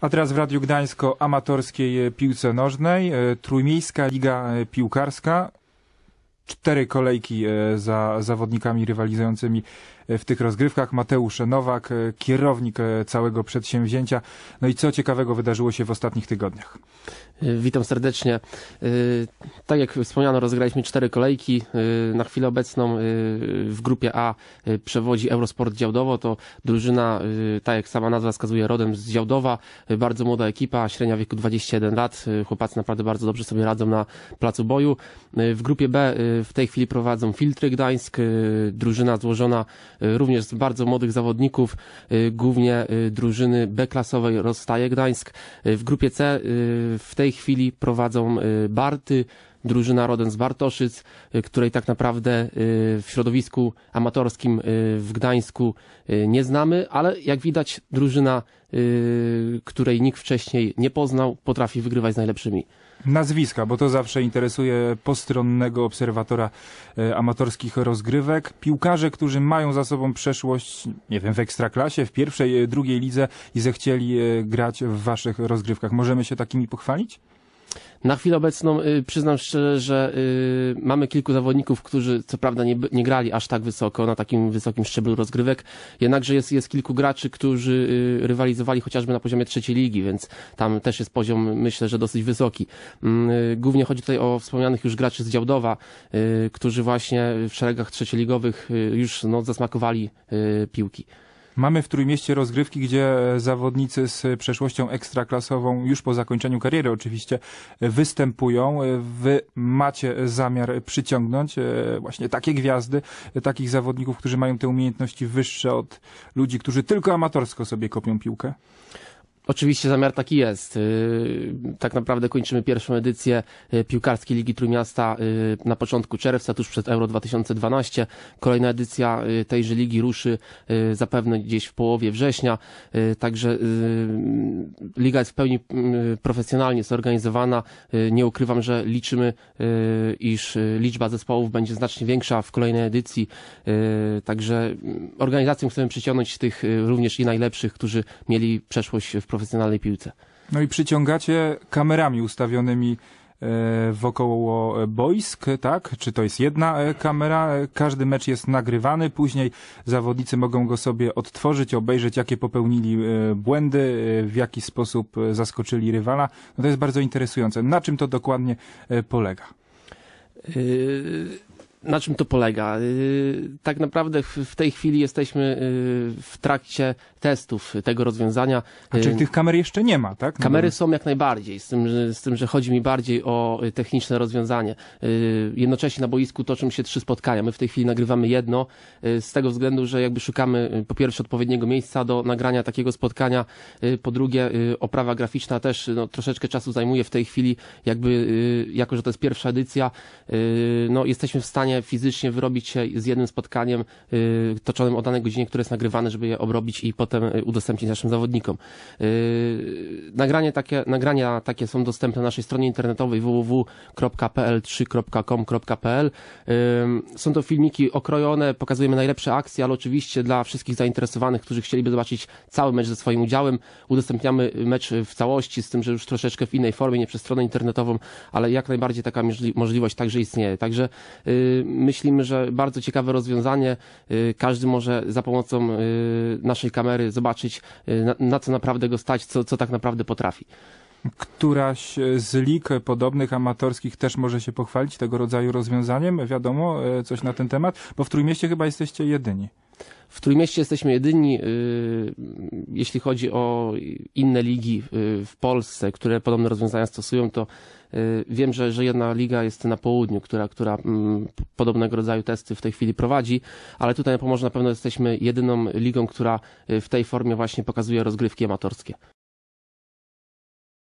A teraz w Radiu Gdańsko amatorskiej piłce nożnej, e, Trójmiejska Liga e, Piłkarska. Cztery kolejki e, za zawodnikami rywalizującymi w tych rozgrywkach. Mateusz Nowak, kierownik całego przedsięwzięcia. No i co ciekawego wydarzyło się w ostatnich tygodniach? Witam serdecznie. Tak jak wspomniano, rozgraliśmy cztery kolejki. Na chwilę obecną w grupie A przewodzi Eurosport Działdowo. To drużyna, tak jak sama nazwa wskazuje, rodem z Działdowa. Bardzo młoda ekipa, średnia wieku 21 lat. Chłopacy naprawdę bardzo dobrze sobie radzą na placu boju. W grupie B w tej chwili prowadzą Filtry Gdańsk. Drużyna złożona również z bardzo młodych zawodników, głównie drużyny B-klasowej Rozstaje Gdańsk. W grupie C w tej chwili prowadzą Barty, drużyna rodem z Bartoszyc, której tak naprawdę w środowisku amatorskim w Gdańsku nie znamy, ale jak widać drużyna, której nikt wcześniej nie poznał, potrafi wygrywać z najlepszymi. Nazwiska, bo to zawsze interesuje postronnego obserwatora amatorskich rozgrywek. Piłkarze, którzy mają za sobą przeszłość, nie wiem, w ekstraklasie, w pierwszej, drugiej lidze i zechcieli grać w waszych rozgrywkach. Możemy się takimi pochwalić? Na chwilę obecną y, przyznam szczerze, że y, mamy kilku zawodników, którzy co prawda nie, nie grali aż tak wysoko, na takim wysokim szczeblu rozgrywek, jednakże jest, jest kilku graczy, którzy y, rywalizowali chociażby na poziomie trzeciej ligi, więc tam też jest poziom, myślę, że dosyć wysoki. Mm, głównie chodzi tutaj o wspomnianych już graczy z Działdowa, którzy właśnie w szeregach trzecioligowych już no, zasmakowali piłki. Mamy w Trójmieście rozgrywki, gdzie zawodnicy z przeszłością ekstraklasową już po zakończeniu kariery oczywiście występują. Wy macie zamiar przyciągnąć e, właśnie takie gwiazdy, takich zawodników, którzy mają te umiejętności wyższe od ludzi, którzy tylko amatorsko sobie kopią piłkę? Oczywiście zamiar taki jest. Y, tak naprawdę kończymy pierwszą edycję y, piłkarskiej Ligi Trójmiasta y, na początku czerwca, tuż przed Euro 2012. Kolejna edycja tejże ligi ruszy zapewne gdzieś w połowie września. Także liga jest w pełni profesjonalnie zorganizowana. Nie ukrywam, że liczymy, iż liczba zespołów będzie znacznie większa w kolejnej edycji. Także organizacją chcemy przyciągnąć tych również i najlepszych, którzy mieli przeszłość w profesjonalnej profesjonalnej piłce. No i przyciągacie kamerami ustawionymi e, wokoło boisk, tak? Czy to jest jedna e, kamera? Każdy mecz jest nagrywany, później zawodnicy mogą go sobie odtworzyć, obejrzeć, jakie popełnili e, błędy, w jaki sposób zaskoczyli rywala. No to jest bardzo interesujące. Na czym to dokładnie polega? Na czym to polega? Y, tak naprawdę w tej chwili jesteśmy y, w trakcie testów tego rozwiązania. A czyli y, tych kamer jeszcze nie ma, tak? No Kamery są jak najbardziej, z tym, że, z tym, że chodzi mi bardziej o techniczne rozwiązanie. Jednocześnie na boisku toczą się trzy spotkania. My w tej chwili nagrywamy jedno, z tego względu, że jakby szukamy po pierwsze odpowiedniego miejsca do nagrania takiego spotkania, po drugie oprawa graficzna też no, troszeczkę czasu zajmuje w tej chwili, jakby jako, że to jest pierwsza edycja, no jesteśmy w stanie fizycznie wyrobić się z jednym spotkaniem y, toczonym o danej godzinie, które jest nagrywane, żeby je obrobić i potem y, udostępnić naszym zawodnikom. Y, nagranie takie, nagrania takie są dostępne na naszej stronie internetowej www.pl3.com.pl. Są to filmiki okrojone, pokazujemy najlepsze akcje, ale oczywiście dla wszystkich zainteresowanych, którzy chcieliby zobaczyć cały mecz ze swoim udziałem, udostępniamy mecz w całości, z tym, że już troszeczkę w innej formie, nie przez stronę internetową, ale jak najbardziej taka możliwość także istnieje. Także myślimy, że bardzo ciekawe rozwiązanie. Y, każdy może za pomocą y, naszej kamery zobaczyć, y, na, na co naprawdę go stać, co, co tak naprawdę potrafi. Któraś z lig podobnych amatorskich też może się pochwalić tego rodzaju rozwiązaniem? Wiadomo coś na ten temat? Bo w Trójmieście chyba jesteście jedyni. W Trójmieście jesteśmy jedyni, jeśli chodzi o inne ligi w Polsce, które podobne rozwiązania stosują, to wiem, że, że jedna liga jest na południu, która, która mm, podobnego rodzaju testy w tej chwili prowadzi, ale tutaj na Pomorzu na pewno jesteśmy jedyną ligą, która w tej formie właśnie pokazuje rozgrywki amatorskie.